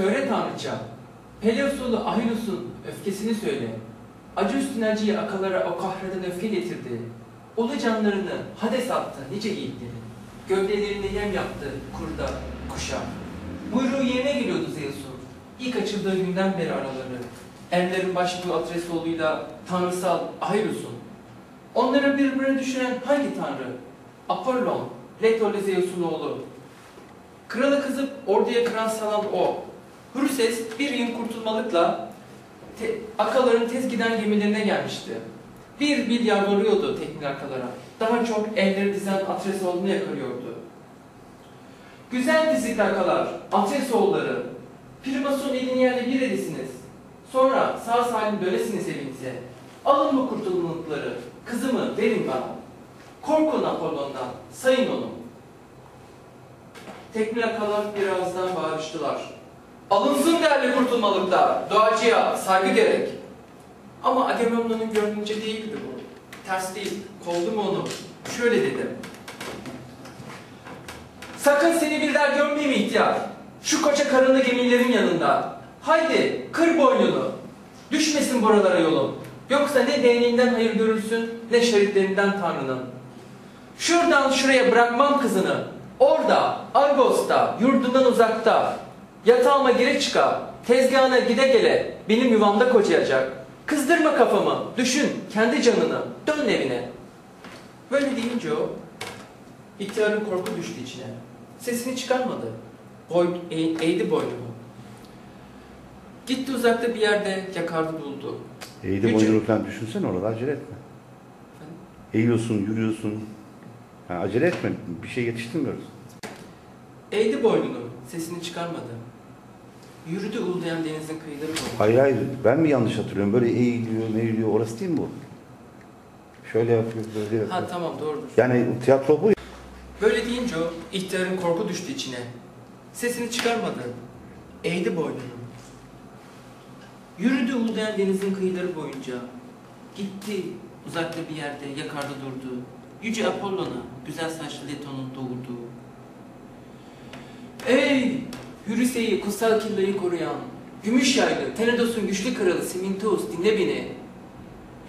Söyle Tanrıça, Peleus oğlu Ahilus'un öfkesini söyle. Acı üstüne acıyı akalara o kahreden öfke getirdi. Ulu canlarını Hades attı nice yiğitleri. Gövdelerini yem yaptı kurda, kuşa. Buyruğu yerine geliyordu Zeus'un. İlk açıldığı günden beri araları. Erlerin başbuğu Atresoğlu'yla tanrısal Ahilus'un. Onları birbirine düşüren hangi tanrı? Apollon, Leto Zeus'un oğlu. Kralı kızıp orduya kıran salan o. Hürses bir yıl kurtulmalıkla te, akaların tez giden gemilerine gelmişti. Bir bil yalvarıyordu teknik akalara. Daha çok elleri dizen Atresoğlu'nu yakarıyordu. Güzel dizikli akalar, Atresoğulları, Primas'ın elini yerle bir edesiniz. Sonra sağ salim dönesiniz evinize. Alın bu kurtulmalıkları, kızımı verin bana. Korkun Apollon'dan, sayın onu. Teknik akalar birazdan bağırıştılar. Alınsın değerli kurtulmalıklar, doğacıya saygı gerek. Ama Agamemnon'un gönlünce değildi bu. Ters değil, kovdu mu onu? Şöyle dedi. Sakın seni bir daha görmeyeyim ihtiyar. Şu koca karınlı gemilerin yanında. Haydi kır boynunu. Düşmesin buralara yolun. Yoksa ne değneğinden hayır görürsün ne şeritlerinden Tanrı'nın. Şuradan şuraya bırakmam kızını. Orada, Argos'ta, yurdundan uzakta. Yatağıma gire çıka, tezgahına gide gele, benim yuvamda kocayacak. Kızdırma kafamı, düşün kendi canını, dön evine. Böyle deyince o, ihtiyarın korku düştü içine. Sesini çıkarmadı. Boy, eğ, eğdi boynunu. Gitti uzakta bir yerde yakardı buldu. Eğdi boynunu falan düşünsene orada acele etme. Eğiyorsun, yürüyorsun. Ha, acele etme. Bir şey yetiştirmiyoruz. Eğdi boynunu, sesini çıkarmadı. Yürüdü uluyan denizin kıyıları boyunca. Hayır hayır. Ben mi yanlış hatırlıyorum? Böyle eğiliyor, meğiliyor. Orası değil mi bu? Şöyle yapıyor, böyle yapıyor. Ha tamam doğrudur. Yani tiyatro bu. Böyle deyince o, ihtiyarın korku düştü içine. Sesini çıkarmadı. Eğdi boynunu. Yürüdü uluyan denizin kıyıları boyunca. Gitti uzakta bir yerde yakarda durdu. Yüce Apollon'a güzel saçlı Leto'nun doğurduğu. Ey Hürrise'yi kutsal killeri koruyan, gümüş yaylı, Tenedos'un güçlü kralı Simintos dinle beni.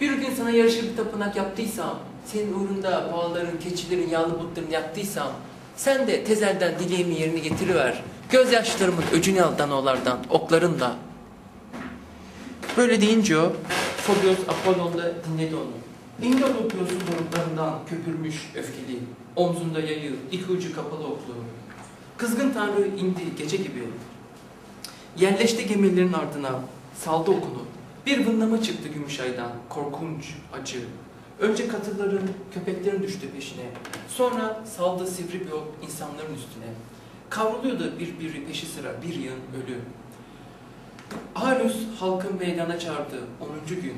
Bir gün sana yarışır bir tapınak yaptıysam, senin uğrunda boğaların, keçilerin, yağlı butlarını yaktıysam, sen de tezelden dileğimi yerine getiriver. Gözyaşlarımın öcünü al danolardan, oklarınla. Böyle deyince o, Fobios Apollon da dinledi onu. İndi Olimpios'un doruklarından köpürmüş öfkeli, omzunda yayı, iki ucu kapalı oklu. Kızgın tanrı indi gece gibi. Yerleşti gemilerin ardına, saldı okunu. Bir vınlama çıktı Gümüşay'dan, korkunç, acı. Önce katırların, köpeklerin düştü peşine. Sonra saldı sivri bir ok insanların üstüne. Kavruluyordu bir biri peşi sıra, bir yığın ölü. Halus halkın meydana çağırdı 10. gün.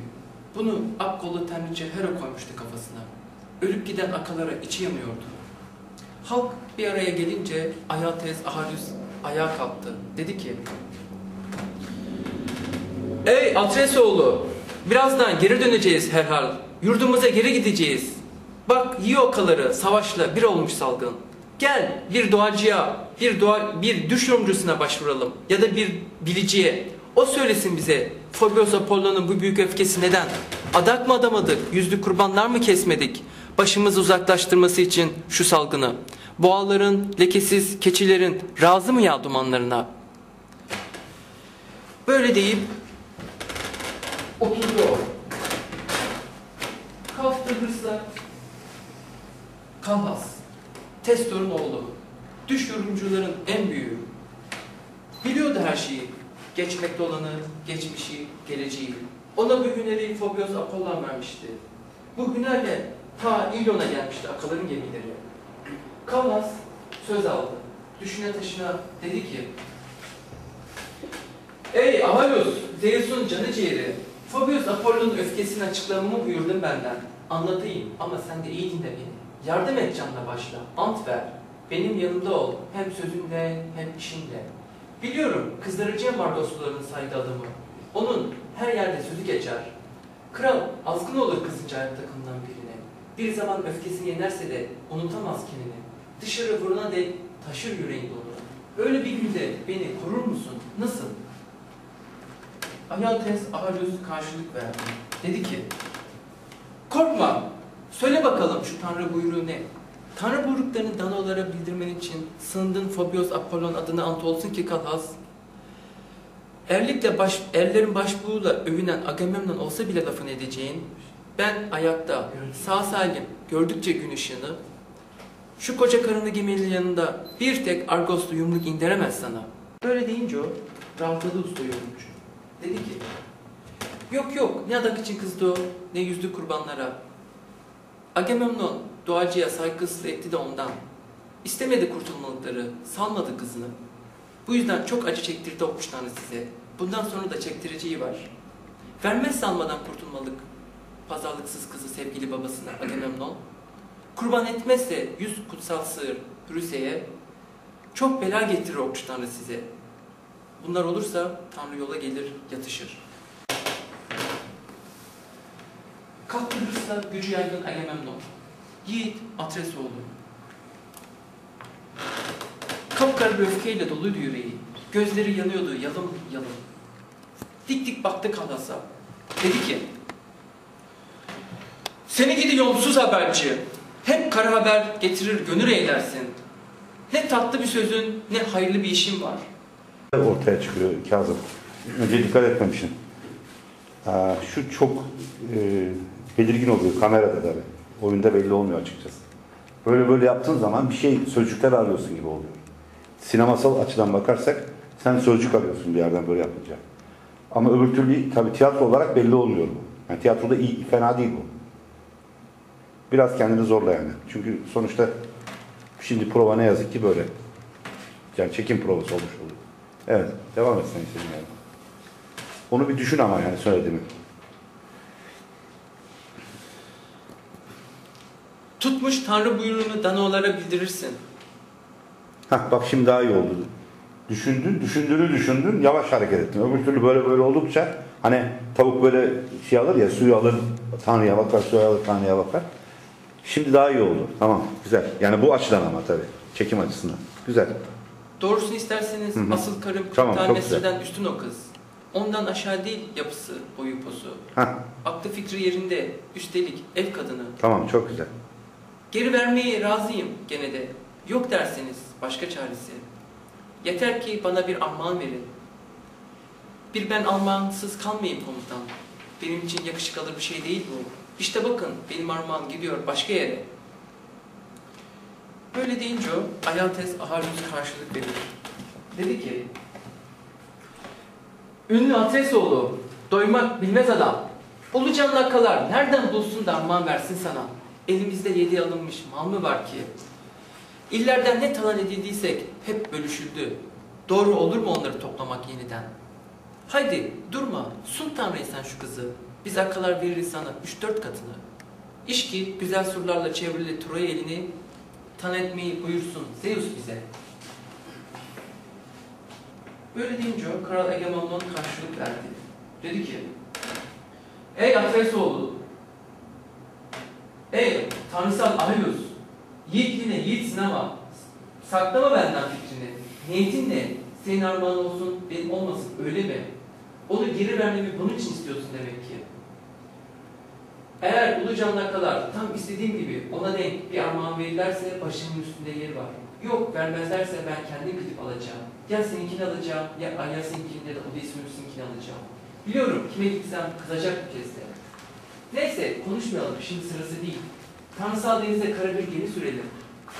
Bunu Akkollu Tanrıça Hera koymuştu kafasına. Ölüp giden akalara içi yanıyordu. Halk bir araya gelince Ayates Ahalus ayağa kalktı. Dedi ki Ey Atresoğlu! Birazdan geri döneceğiz herhal. Yurdumuza geri gideceğiz. Bak iyi okaları savaşla bir olmuş salgın. Gel bir doğacıya, bir doğa, bir düş yorumcusuna başvuralım. Ya da bir biliciye. O söylesin bize. Fobios Apollon'un bu büyük öfkesi neden? Adak mı adamadık? Yüzlü kurbanlar mı kesmedik? Başımızı uzaklaştırması için şu salgını. Boğaların, lekesiz keçilerin razı mı ya dumanlarına? Böyle deyip oturdu o. Kalktı hırsla. Kalmaz. Testor'un oğlu. Düş yorumcuların en büyüğü. Biliyordu her şeyi. Geçmekte olanı, geçmişi, geleceği. Ona bu hüneri Fobios Apollon vermişti. Bu hünerle ta İlyon'a gelmişti akaların gemileri. Kalmaz söz aldı. Düşüne taşına dedi ki Ey Avalus, Zeus'un canı ciğeri, Fobios Apollon'un öfkesini açıklamamı buyurdun benden. Anlatayım ama sen de iyi dinle beni. Yardım et canla başla, ant ver. Benim yanımda ol, hem sözünle hem işinle. Biliyorum, kızdırıcıya Margosluların saydı adamı. Onun her yerde sözü geçer. Kral azgın olur kızınca ayak takımından birine. Bir zaman öfkesini yenerse de unutamaz kendini. Dışarı vuruna dek taşır yüreğinde onu. Öyle bir günde beni korur musun? Nasıl? Ayates Ahalus karşılık verdi. Dedi ki, Korkma, söyle bakalım şu Tanrı buyruğu ne? Tanrı buyruklarını danolara bildirmen için sığındığın Fobios Apollon adına ant olsun ki Kalhas, erlikle baş, erlerin başbuğuyla övünen Agamemnon olsa bile lafını edeceğin, ben ayakta, sağ salim, gördükçe gün ışığını, şu koca karını geminin yanında bir tek Argoslu yumruk indiremez sana. Böyle deyince o, rahatladı usta yorumcu. Dedi ki, yok yok ne adak için kızdı o, ne yüzdü kurbanlara. Agamemnon doğacıya saygısız etti de ondan. İstemedi kurtulmalıkları, salmadı kızını. Bu yüzden çok acı çektirdi okmuş Tanrı size. Bundan sonra da çektireceği var. Vermez sanmadan kurtulmalık pazarlıksız kızı sevgili babasına Agamemnon. Kurban etmezse yüz kutsal sığır Hürüse'ye çok bela getirir okmuş Tanrı size. Bunlar olursa Tanrı yola gelir, yatışır. Kalktı hırsla gücü yaygın Agamemnon. Yiğit Atresoğlu. Kapkara bir öfkeyle doluydu yüreği. Gözleri yanıyordu yalım yalım. Dik dik baktı Kalas'a. Dedi ki, Seni gidi yolsuz haberci. Hep kara haber getirir gönül eylersin. Ne tatlı bir sözün ne hayırlı bir işin var. ortaya çıkıyor Kazım. Önce dikkat etmemişsin. Aa, şu çok e, belirgin oluyor kamerada tabii. Oyunda belli olmuyor açıkçası. Böyle böyle yaptığın zaman bir şey sözcükler arıyorsun gibi oluyor. Sinemasal açıdan bakarsak sen sözcük arıyorsun bir yerden böyle yapınca. Ama öbür türlü tabii tiyatro olarak belli olmuyor bu. Yani tiyatroda iyi, fena değil bu. Biraz kendini zorla yani. Çünkü sonuçta şimdi prova ne yazık ki böyle. Yani çekim provası olmuş oluyor. Evet, devam et sen senin yani. Onu bir düşün ama yani söylediğimi. Tutmuş Tanrı buyruğunu danolara bildirirsin. Hah bak şimdi daha iyi oldu. Düşündün, düşündüğünü düşündün, yavaş hareket ettin. Öbür türlü böyle böyle oldukça hani tavuk böyle şey alır ya suyu alır, Tanrı'ya bakar, suyu alır, Tanrı'ya bakar. Şimdi daha iyi oldu. Tamam, güzel. Yani bu açıdan ama tabii. Çekim açısından. Güzel. Doğrusunu isterseniz Hı hı. asıl karım Tamam, çok güzel. Üstün o kız. Ondan aşağı değil yapısı, boyu posu. Hah, Aklı fikri yerinde, üstelik ev kadını. tamam çok güzel. Geri vermeye razıyım gene de. Yok derseniz başka çaresi. Yeter ki bana bir armağan verin. Bir ben armağansız kalmayayım komutan. Benim için yakışık alır bir şey değil bu. İşte bakın benim armağan gidiyor başka yere. Böyle deyince o Ayates Aharus karşılık verir. Dedi ki Ünlü Atresoğlu, doymak bilmez adam. Ulucan lakalar nereden bulsun da armağan versin sana? Elimizde yedi alınmış mal mı var ki? İllerden ne talan edildiysek hep bölüşüldü. Doğru olur mu onları toplamak yeniden? Haydi durma, sun Tanrı'ya sen şu kızı. Biz akalar veririz sana üç dört katını. İş ki güzel surlarla çevrili Troya elini tan etmeyi buyursun Zeus bize. Böyle deyince Kral Agamemnon karşılık verdi. Dedi ki, Ey Atresoğlu, Ey tanrısal Ahilus, yiğitliğine yiğitsin ama saklama benden fikrini. Niyetin ne? Senin armağan olsun, benim olmasın öyle mi? Onu geri vermemi bunun için istiyorsun demek ki. Eğer Ulucan'la kadar tam istediğim gibi ona denk bir armağan verirlerse başımın üstünde yeri var. Yok vermezlerse ben kendim gidip alacağım. Ya seninkini alacağım ya Alyas'ınkini ya da Odysseus'unkini alacağım. Biliyorum kime gitsem kızacak bir kez de. Neyse konuşmayalım şimdi sırası değil. Tanrısal denize kara bir gemi sürelim.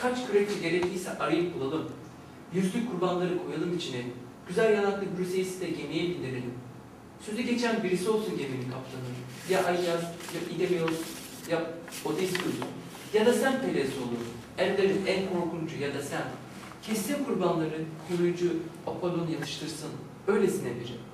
Kaç kürekçi gerekliyse arayıp bulalım. Yüzlük kurbanları koyalım içine. Güzel yanaklı Brüseis'i de gemiye bindirelim. Sözü geçen birisi olsun geminin kaptanı. Ya Alyas, ya İdemios, ya Odysseus. Ya da sen Peles olur. Erlerin en korkuncu ya da sen. Kessin kurbanları, koruyucu Apollon yatıştırsın. Öylesine biri.